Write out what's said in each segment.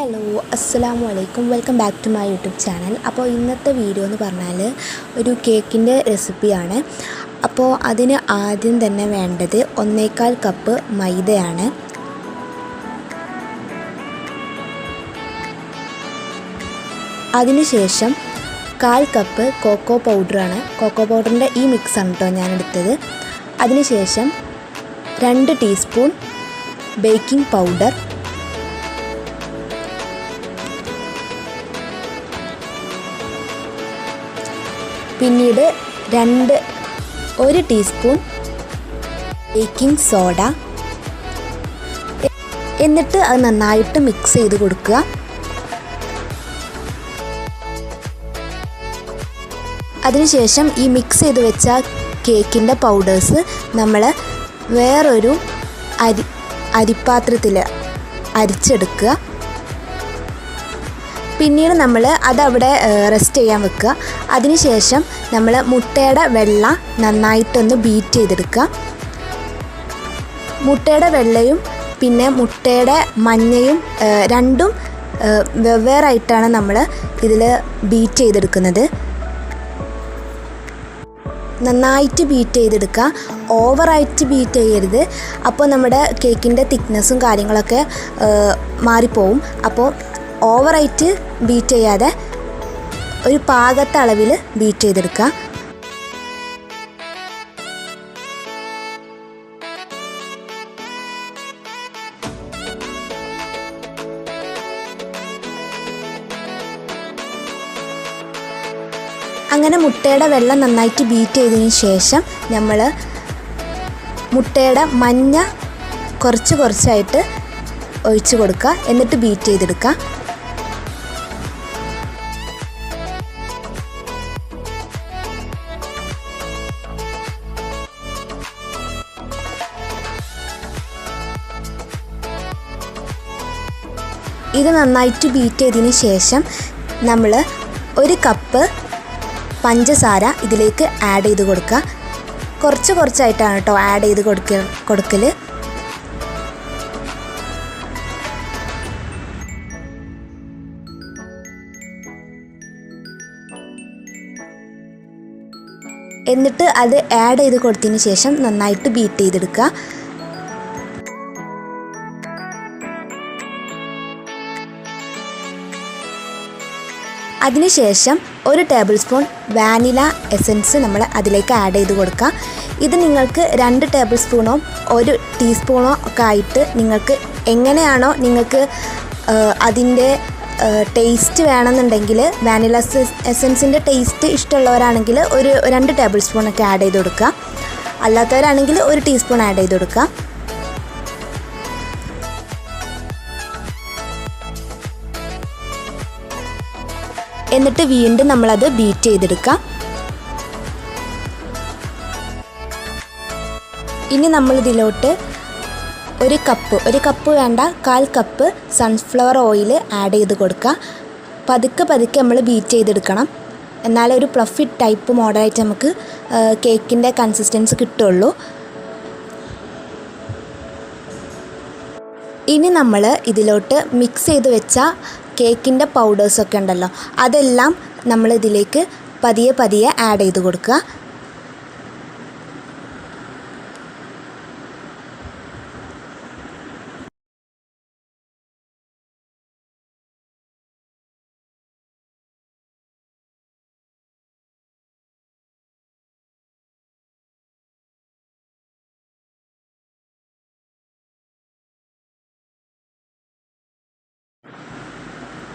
Hello അസ്സലാമു വലൈക്കും welcome back to my YouTube channel. അപ്പോൾ ഇന്നത്തെ വീഡിയോ എന്ന് പറഞ്ഞാൽ ഒരു കേക്കിന്റെ റെസിപ്പിയാണ്. അപ്പോൾ അതിന് ആദ്യം തന്നെ വേണ്ടത് ഒന്നേകാൽ കപ്പ് മൈദയാണ്. അതിനുശേഷം കാൽ കപ്പ് കോക്കോ പൗഡറാണ്. കോക്കോ പൗഡറിന്റെ ഈ മിക്സാണ് കേട്ടോ ഞാൻ എടുത്തത് അതിനുശേഷം രണ്ട് ടീസ്പൂൺ ബേക്കിംഗ് പൗഡർ. പിന്നീട് രണ്ട് ഒരു ടീസ്പൂൺ ബേക്കിംഗ് സോഡ എന്നിട്ട് അത് നന്നായിട്ട് മിക്സ് ചെയ്ത് കൊടുക്കുക. അതിനുശേഷം ഈ മിക്സ് ചെയ്ത് വെച്ച കേക്കിന്റെ പൗഡേഴ്സ് നമ്മൾ വേറൊരു അരി അരിപ്പാത്രത്തിൽ അരിച്ചെടുക്കുക. പിന്നീട് നമ്മൾ അതവിടെ റെസ്റ്റ് ചെയ്യാൻ വെക്കുക. അതിനുശേഷം നമ്മൾ മുട്ടയുടെ വെള്ള നന്നായിട്ടൊന്ന് ബീറ്റ് ചെയ്തെടുക്കുക. മുട്ടയുടെ വെള്ളയും പിന്നെ മുട്ടയുടെ മഞ്ഞയും രണ്ടും വെവ്വേറായിട്ടാണ് നമ്മൾ ഇതിൽ ബീറ്റ് ചെയ്തെടുക്കുന്നത്. നന്നായിട്ട് ബീറ്റ് ചെയ്തെടുക്കുക. ഓവറായിട്ട് ബീറ്റ് ചെയ്യരുത്. അപ്പോൾ നമ്മുടെ കേക്കിന്റെ തിക്നെസ്സും കാര്യങ്ങളൊക്കെ മാറിപ്പോവും. അപ്പോൾ ഓവറായിട്ട് ബീറ്റ് ചെയ്യാതെ ഒരു പാകത്തെ അളവിൽ ബീറ്റ് ചെയ്തെടുക്കുക. അങ്ങനെ മുട്ടയുടെ വെള്ളം നന്നായിട്ട് ബീറ്റ് ചെയ്തതിന് ശേഷം നമ്മൾ മുട്ടയുടെ മഞ്ഞ കുറച്ച് കുറച്ചായിട്ട് ഒഴിച്ചു കൊടുക്കുക. എന്നിട്ട് ബീറ്റ് ചെയ്തെടുക്കുക. ഇത് നന്നായിട്ട് ബീറ്റ് ചെയ്തതിന് ശേഷം നമ്മൾ ഒരു കപ്പ് പഞ്ചസാര ഇതിലേക്ക് ആഡ് ചെയ്ത് കൊടുക്കുക. കുറച്ച് കുറച്ചായിട്ടാണ് കേട്ടോ ആഡ് ചെയ്ത് കൊടുക്ക കൊടുക്കൽ എന്നിട്ട് അത് ആഡ് ചെയ്ത് കൊടുത്തതിന് ശേഷം നന്നായിട്ട് ബീറ്റ് ചെയ്തെടുക്കുക. അതിനുശേഷം ഒരു ടേബിൾ സ്പൂൺ വാനില എസൻസ് നമ്മൾ അതിലേക്ക് ആഡ് ചെയ്ത് കൊടുക്കുക. ഇത് നിങ്ങൾക്ക് രണ്ട് ടേബിൾ സ്പൂണോ ഒരു ടീസ്പൂണോ ഒക്കെ ആയിട്ട് നിങ്ങൾക്ക് എങ്ങനെയാണോ നിങ്ങൾക്ക് അതിന്റെ ടേസ്റ്റ് വേണമെന്നുണ്ടെങ്കിൽ വാനില എസൻസിന്റെ ടേസ്റ്റ് ഇഷ്ടമുള്ളവരാണെങ്കിൽ ഒരു രണ്ട് ടേബിൾ സ്പൂണൊക്കെ ആഡ് ചെയ്ത് കൊടുക്കുക. അല്ലാത്തവരാണെങ്കിൽ ഒരു ടീസ്പൂൺ ആഡ് ചെയ്ത് കൊടുക്കുക. എന്നിട്ട് വീണ്ടും നമ്മളത് ബീറ്റ് ചെയ്തെടുക്കാം. ഇനി നമ്മളിതിലോട്ട് ഒരു കപ്പ് ഒരു കപ്പ് വേണ്ട കാൽ കപ്പ് സൺഫ്ലവർ ഓയിൽ ആഡ് ചെയ്ത് കൊടുക്കുക പതുക്കെ പതുക്കെ നമ്മൾ ബീറ്റ് ചെയ്തെടുക്കണം. എന്നാലേ ഒരു പ്ലഫി ടൈപ്പ് മോഡലായിട്ട് നമുക്ക് കേക്കിന്റെ കൺസിസ്റ്റൻസ് കിട്ടുള്ളൂ. ഇനി നമ്മൾ ഇതിലോട്ട് മിക്സ് ചെയ്ത് വെച്ച കേക്കിന്റെ പൗഡേഴ്സൊക്കെ ഉണ്ടല്ലോ അതെല്ലാം നമ്മളിതിലേക്ക് പതിയെ പതിയെ ആഡ് ചെയ്ത് കൊടുക്കുക.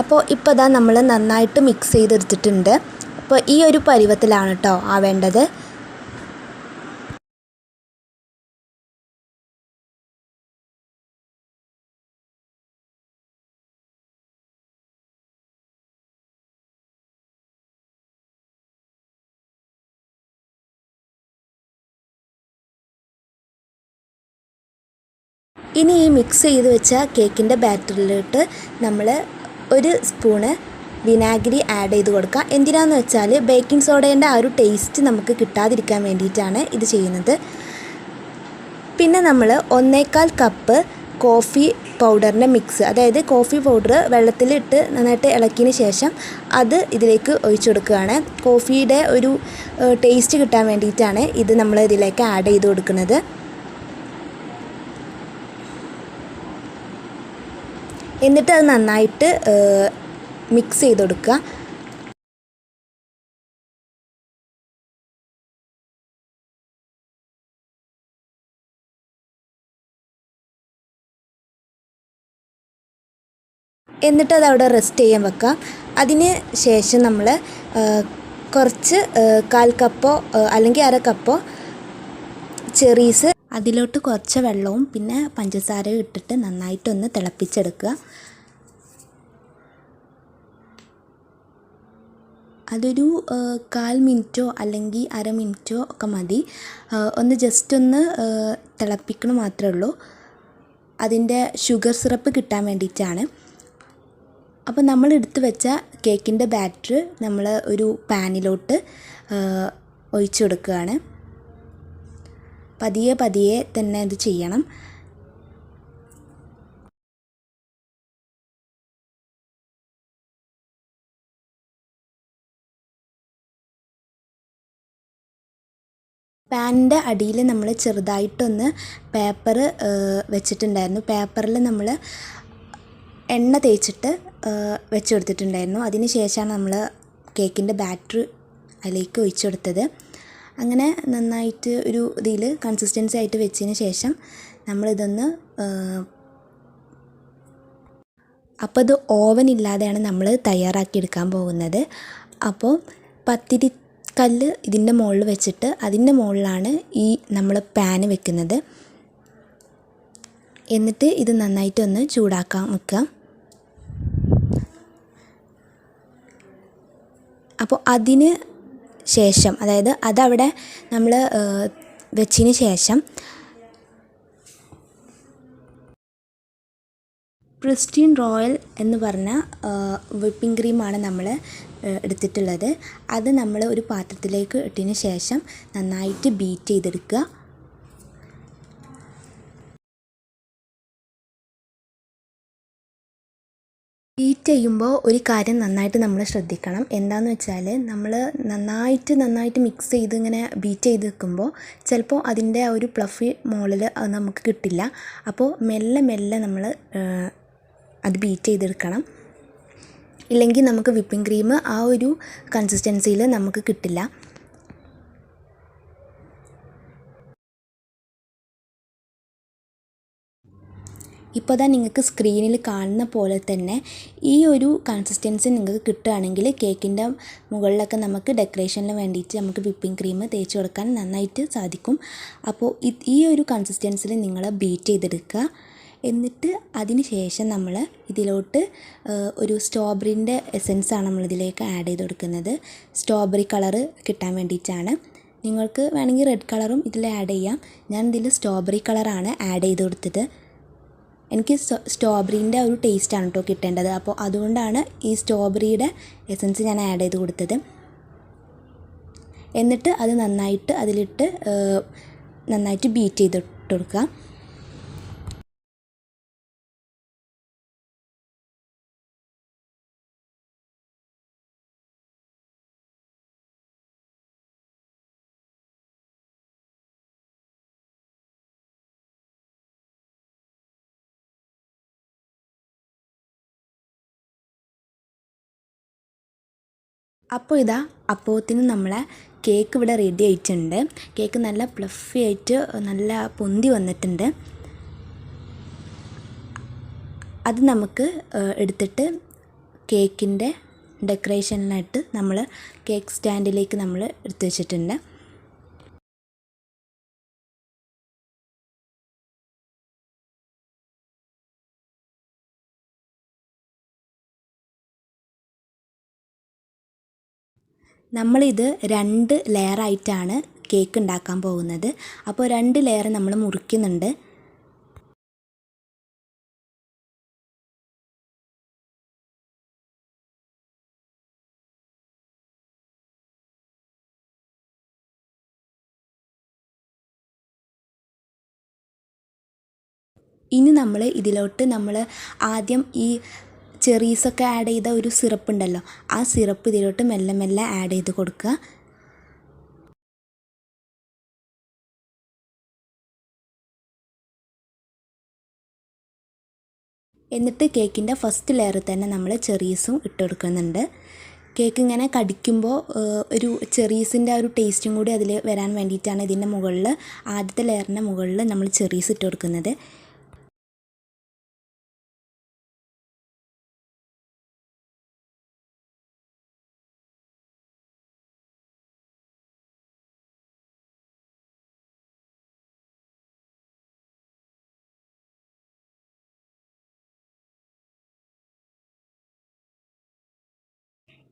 അപ്പോൾ ഇപ്പോൾ ഇതാ നമ്മൾ നന്നായിട്ട് മിക്സ് ചെയ്തെടുത്തിട്ടുണ്ട്. അപ്പോൾ ഈ ഒരു പരുവത്തിലാണ് കേട്ടോ ആവേണ്ടത് ഇനി ഈ മിക്സ് ചെയ്ത് വെച്ച കേക്കിന്റെ ബാറ്ററിലിട്ട് നമ്മൾ ഒരു സ്പൂണ് വിനാഗിരി ആഡ് ചെയ്ത് കൊടുക്കുക എന്തിനാന്ന് വെച്ചാൽ ബേക്കിംഗ് സോഡേന്റെ ആ ഒരു ടേസ്റ്റ് നമുക്ക് കിട്ടാതിരിക്കാൻ വേണ്ടിയിട്ടാണ് ഇത് ചെയ്യുന്നത്. പിന്നെ നമ്മൾ ഒന്നേകാൽ കപ്പ് കോഫി പൗഡറിന്റെ മിക്സ് അതായത് കോഫി പൗഡർ വെള്ളത്തിലിട്ട് നന്നായിട്ട് ഇളക്കിയതിന് ശേഷം അത് ഇതിലേക്ക് ഒഴിച്ചു കൊടുക്കുകയാണ്. കോഫിയുടെ ഒരു ടേസ്റ്റ് കിട്ടാൻ വേണ്ടിയിട്ടാണ് ഇത് നമ്മൾ ഇതിലേക്ക് ആഡ് ചെയ്ത് കൊടുക്കുന്നത്. എന്നിട്ട് അത് നന്നായിട്ട് മിക്സ് ചെയ്ത് കൊടുക്കുക എന്നിട്ട് അത് അവിടെ റെസ്റ്റ് ചെയ്യാൻ വെക്കാം അതിന് ശേഷം നമ്മൾ കുറച്ച് കാൽ കപ്പോ അല്ലെങ്കിൽ അര കപ്പോ ചെറീസ് അതിലോട്ട് കുറച്ച് വെള്ളവും പിന്നെ പഞ്ചസാരയും ഇട്ടിട്ട് നന്നായിട്ടൊന്ന് തിളപ്പിച്ചെടുക്കുക. അതൊരു കാൽ മിനിറ്റോ അല്ലെങ്കിൽ അര മിനിറ്റോ ഒക്കെ മതി. ഒന്ന് ജസ്റ്റ് ഒന്ന് തിളപ്പിക്കണം മാത്രമേ ഉള്ളൂ. അതിന്റെ ഷുഗർ സിറപ്പ് കിട്ടാൻ വേണ്ടിയിട്ടാണ്. അപ്പോൾ നമ്മൾ എടുത്തു വെച്ച കേക്കിന്റെ ബാറ്റർ നമ്മൾ ഒരു പാനിലോട്ട് ഒഴിച്ചു കൊടുക്കുകയാണ്. പതിയെ പതിയെ തന്നെ ഇത് ചെയ്യണം. പാനിന്റെ അടിയിൽ നമ്മൾ ചെറുതായിട്ടൊന്ന് പേപ്പർ വെച്ചിട്ടുണ്ടായിരുന്നു. പേപ്പറിൽ നമ്മൾ എണ്ണ തേച്ചിട്ട് വെച്ച് കൊടുത്തിട്ടുണ്ടായിരുന്നു. അതിന് ശേഷമാണ് നമ്മൾ കേക്കിന്റെ ബാറ്റർ അതിലേക്ക് ഒഴിച്ചു കൊടുത്തത്. അങ്ങനെ നന്നായിട്ട് ഒരു ഇതിൽ കൺസിസ്റ്റൻസി ആയിട്ട് വെച്ചതിന് ശേഷം നമ്മളിതൊന്ന് അപ്പോൾ ഇത് ഓവൻ ഇല്ലാതെയാണ് നമ്മൾ തയ്യാറാക്കിയെടുക്കാൻ പോകുന്നത്. അപ്പോൾ പത്തിരി കല്ല് ഇതിന്റെ മുകളിൽ വെച്ചിട്ട് അതിന്റെ മുകളിലാണ് ഈ നമ്മൾ പാന് വെക്കുന്നത്. എന്നിട്ട് ഇത് നന്നായിട്ടൊന്ന് ചൂടാക്കാൻ വെക്കുക. അപ്പോൾ അതിന് ശേഷം അതായത് അതവിടെ നമ്മൾ വെച്ചതിന് ശേഷം പ്രിസ്റ്റീൻ റോയൽ എന്ന് പറഞ്ഞ വിപ്പിംഗ് ക്രീമാണ് നമ്മൾ എടുത്തിട്ടുള്ളത്. അത് നമ്മൾ ഒരു പാത്രത്തിലേക്ക് ഇട്ടതിന് ശേഷം നന്നായിട്ട് ബീറ്റ് ചെയ്തെടുക്കുക. ബീറ്റ് ചെയ്യുമ്പോൾ ഒരു കാര്യം നന്നായിട്ട് നമ്മൾ ശ്രദ്ധിക്കണം. എന്താണെന്ന് വെച്ചാൽ നമ്മൾ നന്നായിട്ട് നന്നായിട്ട് മിക്സ് ചെയ്ത് ഇങ്ങനെ ബീറ്റ് ചെയ്ത് വെക്കുമ്പോൾ ചിലപ്പോൾ അതിന്റെ ആ ഒരു പ്ലഫി മുകളിൽ അത് നമുക്ക് കിട്ടില്ല. അപ്പോൾ മെല്ലെ മെല്ലെ നമ്മൾ അത് ബീറ്റ് ചെയ്തെടുക്കണം. ഇല്ലെങ്കിൽ നമുക്ക് വിപ്പിംഗ് ക്രീം ആ ഒരു കൺസിസ്റ്റൻസിയിൽ നമുക്ക് കിട്ടില്ല. ഇപ്പോൾ ദാ നിങ്ങൾക്ക് സ്ക്രീനിൽ കാണുന്ന പോലെ തന്നെ ഈ ഒരു കൺസിസ്റ്റൻസി നിങ്ങൾക്ക് കിട്ടുകയാണെങ്കിൽ കേക്കിന്റെ മുകളിലൊക്കെ നമുക്ക് ഡെക്കറേഷന് വേണ്ടിയിട്ട് നമുക്ക് വിപ്പിംഗ് ക്രീം തേച്ച് കൊടുക്കാൻ നന്നായിട്ട് സാധിക്കും. അപ്പോൾ ഈ ഒരു കൺസിസ്റ്റൻസിൽ നിങ്ങൾ ബീറ്റ് ചെയ്തെടുക്കുക. എന്നിട്ട് അതിന് ശേഷം നമ്മൾ ഇതിലോട്ട് ഒരു സ്ട്രോബെറിന്റെ എസൻസാണ് നമ്മൾ ഇതിലേക്ക് ആഡ് ചെയ്ത് കൊടുക്കുന്നത്. സ്ട്രോബെറി കളറ് കിട്ടാൻ വേണ്ടിയിട്ടാണ്. നിങ്ങൾക്ക് വേണമെങ്കിൽ റെഡ് കളറും ഇതിൽ ആഡ് ചെയ്യാം. ഞാൻ ഇതിൽ സ്ട്രോബെറി കളറാണ് ആഡ് ചെയ്ത് കൊടുത്തത്. എനിക്ക് സ്ട്രോബെറീന്റെ ഒരു ടേസ്റ്റാണ് കേട്ടോ കിട്ടേണ്ടത്. അപ്പോൾ അതുകൊണ്ടാണ് ഈ സ്ട്രോബെറിയുടെ എസൻസ് ഞാൻ ആഡ് ചെയ്ത് കൊടുത്തത്. എന്നിട്ട് അത് നന്നായിട്ട് അതിലിട്ട് നന്നായിട്ട് ബീറ്റ് ചെയ്തിട്ട് കൊടുക്കുക. അപ്പോൾ ഇതാ അപ്പോത്തിന് നമ്മളെ കേക്ക് ഇവിടെ റെഡി ആയിട്ടുണ്ട്. കേക്ക് നല്ല പ്ലഫി ആയിട്ട് നല്ല പൊന്തി വന്നിട്ടുണ്ട്. അത് നമുക്ക് എടുത്തിട്ട് കേക്കിന്റെ ഡെക്കറേഷനായിട്ട് നമ്മൾ കേക്ക് സ്റ്റാൻഡിലേക്ക് നമ്മൾ എടുത്തു വെച്ചിട്ടുണ്ട്. നമ്മളിത് രണ്ട് ലെയറായിട്ടാണ് കേക്ക് ഉണ്ടാക്കാൻ പോകുന്നത്. അപ്പോൾ രണ്ട് ലെയർ നമ്മൾ മുറിക്കുന്നുണ്ട്. ഇനി നമ്മൾ ഇതിലോട്ട് നമ്മൾ ആദ്യം ഈ ചെറീസൊക്കെ ആഡ് ചെയ്ത ഒരു സിറപ്പ് ഉണ്ടല്ലോ ആ സിറപ്പ് ഇതിലോട്ട് മെല്ലെ മെല്ലെ ആഡ് ചെയ്ത് കൊടുക്കുക. എന്നിട്ട് കേക്കിന്റെ ഫസ്റ്റ് ലെയറിൽ തന്നെ നമ്മൾ ചെറീസും ഇട്ട് കൊടുക്കുന്നുണ്ട്. കേക്ക് ഇങ്ങനെ കടിക്കുമ്പോൾ ഒരു ചെറീസിന്റെ ആ ഒരു ടേസ്റ്റും കൂടി അതിൽ വരാൻ വേണ്ടിയിട്ടാണ് ഇതിന്റെ മുകളിൽ ആദ്യത്തെ ലെയറിന്റെ മുകളിൽ നമ്മൾ ചെറീസ് ഇട്ട് കൊടുക്കുന്നത്.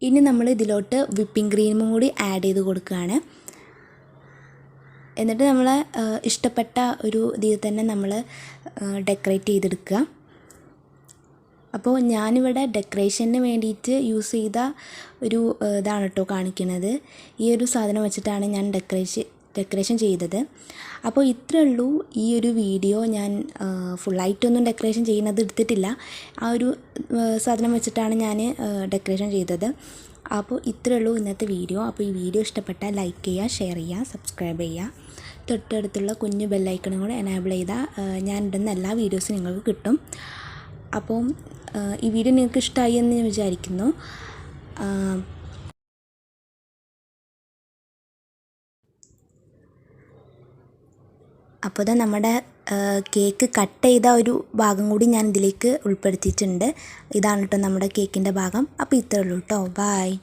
ഇനി നമ്മൾ ഇതിലോട്ട് വിപ്പിംഗ് ക്രീമും കൂടി ആഡ് ചെയ്ത് കൊടുക്കുകയാണ്. എന്നിട്ട് നമ്മൾ ഇഷ്ടപ്പെട്ട ഒരു ഇതിൽ തന്നെ നമ്മൾ ഡെക്കറേറ്റ് ചെയ്തെടുക്കുക. അപ്പോൾ ഞാനിവിടെ ഡെക്കറേഷന് വേണ്ടിയിട്ട് യൂസ് ചെയ്ത ഒരു ഇതാണ് കേട്ടോ കാണിക്കുന്നത് ഈ ഒരു സാധനം വെച്ചിട്ടാണ് ഞാൻ ഡെക്കറേഷൻ ഡെക്കറേഷൻ ചെയ്തത്. അപ്പോൾ ഇത്രേ ഉള്ളൂ ഈ ഒരു വീഡിയോ. ഞാൻ ഫുള്ളായിട്ടൊന്നും ഡെക്കറേഷൻ ചെയ്യുന്നത് എടുത്തിട്ടില്ല. ആ ഒരു സാധനം വെച്ചിട്ടാണ് ഞാൻ ഡെക്കറേഷൻ ചെയ്തത്. അപ്പോൾ ഇത്രേ ഉള്ളൂ ഇന്നത്തെ വീഡിയോ. അപ്പോൾ ഈ വീഡിയോ ഇഷ്ടപ്പെട്ടാൽ ലൈക്ക് ചെയ്യുക ഷെയർ ചെയ്യുക സബ്സ്ക്രൈബ് ചെയ്യുക. തൊട്ടടുത്തുള്ള കുഞ്ഞു ബെല്ലൈക്കണും കൂടെ എനേബിൾ ചെയ്താൽ ഞാൻ ഇടുന്ന എല്ലാ വീഡിയോസും നിങ്ങൾക്ക് കിട്ടും. അപ്പോൾ ഈ വീഡിയോ നിങ്ങൾക്ക് ഇഷ്ടമായി എന്ന് ഞാൻ വിചാരിക്കുന്നു. അപ്പോൾ ഇതാ നമ്മുടെ കേക്ക് കട്ട് ചെയ്ത ഒരു ഭാഗം കൂടി ഞാൻ ഇതിലേക്ക് ഉൾപ്പെടുത്തിയിട്ടുണ്ട്. ഇതാണ് കേട്ടോ നമ്മുടെ കേക്കിന്റെ ഭാഗം. അപ്പോൾ ഇത്രയേ ഉള്ളൂ കേട്ടോ ബായ്